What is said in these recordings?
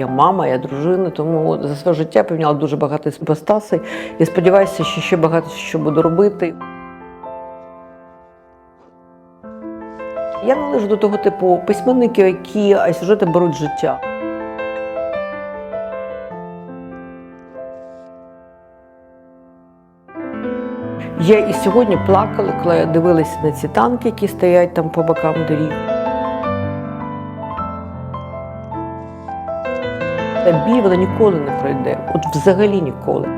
я мама, я дружина, тому за своє життя поміняла дуже багато іпостасей. І сподіваюся, що ще багато що буду робити. Я належу до того типу письменників, які сюжети беруть життя. Я і сьогодні плакала, коли я дивилася на ці танки, які стоять там по бокам доріг. Та біль вона ніколи не пройде, от взагалі ніколи.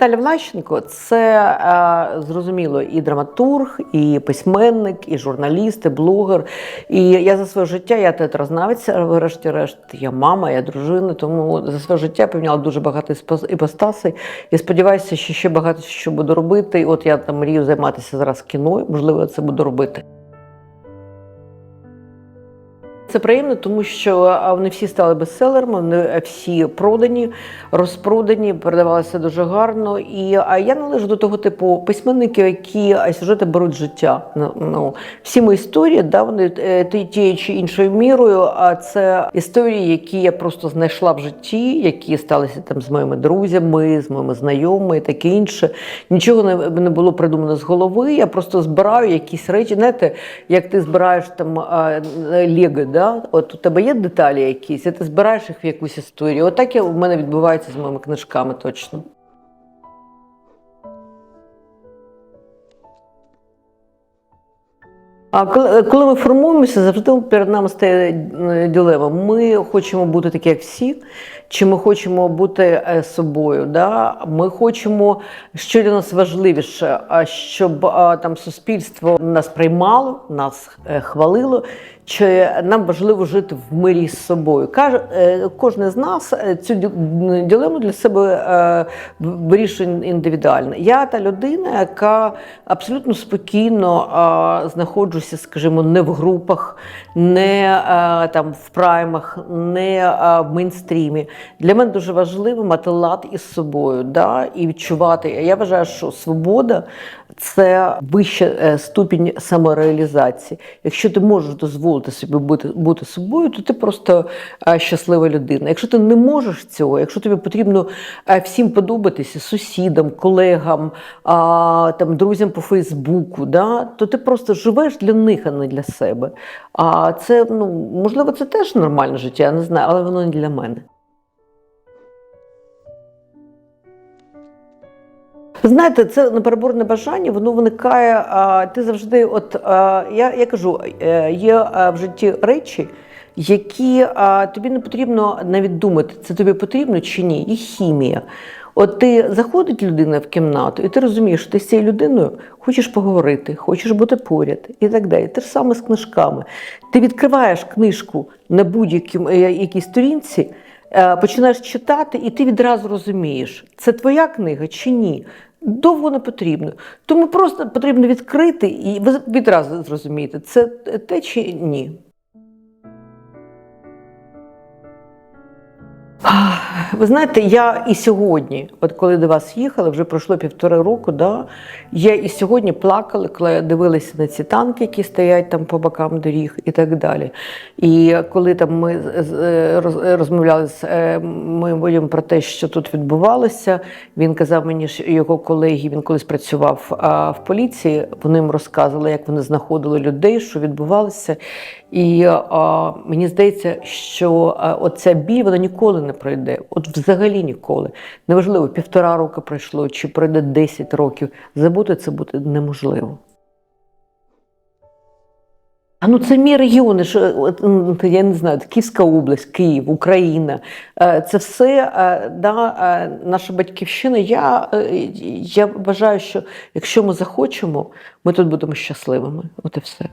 Наталя Влащенко це е, зрозуміло і драматург, і письменник, і журналіст, і блогер. І я за своє життя, я театрознавець, врешті-решт, я мама, я дружина, тому за своє життя поміняла дуже багато іпос- іпостасей. І сподіваюся, що ще багато що буду робити. От я там мрію займатися зараз кіно, можливо, я це буду робити. Це приємно, тому що вони всі стали бестселерами, вони всі продані, розпродані, передавалися дуже гарно. І а я належу до того типу письменників, які сюжети беруть життя. Ну, Ну, всі мої історії, да, вони е, тією чи іншою мірою. А це історії, які я просто знайшла в житті, які сталися там з моїми друзями, з моїми знайомими і таке інше. Нічого не, не було придумано з голови. Я просто збираю якісь речі. Знаєте, як ти збираєш там лего, да? От у тебе є деталі якісь, і ти збираєш їх в якусь історію. Отак От в мене відбувається з моїми книжками точно. А коли, коли ми формуємося, завжди перед нами стає е, дилема. Ми хочемо бути такі, як всі, чи ми хочемо бути е, собою. Да? Ми хочемо, що для нас важливіше, щоб там суспільство нас приймало, нас е, хвалило, чи нам важливо жити в мирі з собою. Е, кожен з нас е, цю ді- дилему для себе е, вирішує індивідуально. Я та людина, яка абсолютно спокійно е, знаходжуся, скажімо, не в групах, не е, там в праймах, не е, в мейнстрімі. Для мене дуже важливо мати лад із собою да, і відчувати. Я вважаю, що свобода це вища е, ступінь самореалізації. Якщо ти можеш дозволити собі бути, бути собою, то ти просто е, щаслива людина. Якщо ти не можеш цього, якщо тобі потрібно е, всім подобатися, сусідам, колегам, там, друзям по Фейсбуку, да, то ти просто живеш для них, а не для себе. А це, ну, можливо, це теж нормальне життя, я не знаю, але воно не для мене. Знаєте, це непереборне бажання, воно виникає. Ти завжди, от я, я кажу, е, є в житті речі, які тобі не потрібно навіть думати, це тобі потрібно чи ні. І хімія. От ти заходить людина в кімнату, і ти розумієш, що ти з цією людиною хочеш поговорити, хочеш бути поряд і так далі. Те ж саме з книжками. Ти відкриваєш книжку на будь-якій е, сторінці. Е, починаєш читати, і ти відразу розумієш, це твоя книга чи ні. Довго не потрібно. Тому просто потрібно відкрити і ви відразу зрозумієте, це те чи ні. Ви знаєте, я і сьогодні, от коли до вас їхала, вже пройшло півтора року, да, я і сьогодні плакала, коли дивилася на ці танки, які стоять там по бокам доріг і так далі. І коли там ми е, роз- розмовляли з е, моїм про те, що тут відбувалося, він казав мені, що його колеги, він колись працював в поліції, вони їм розказували, як вони знаходили людей, що відбувалося. І а, мені здається, що оця біль вона ніколи не пройде. От взагалі ніколи. Неважливо, півтора року пройшло чи пройде 10 років. Забути це буде неможливо. А ну це мій регіон, я не знаю, Київська область, Київ, Україна. Е, Це все е, да, е, наша батьківщина. Я, я вважаю, що якщо ми захочемо, ми тут будемо щасливими. От і все.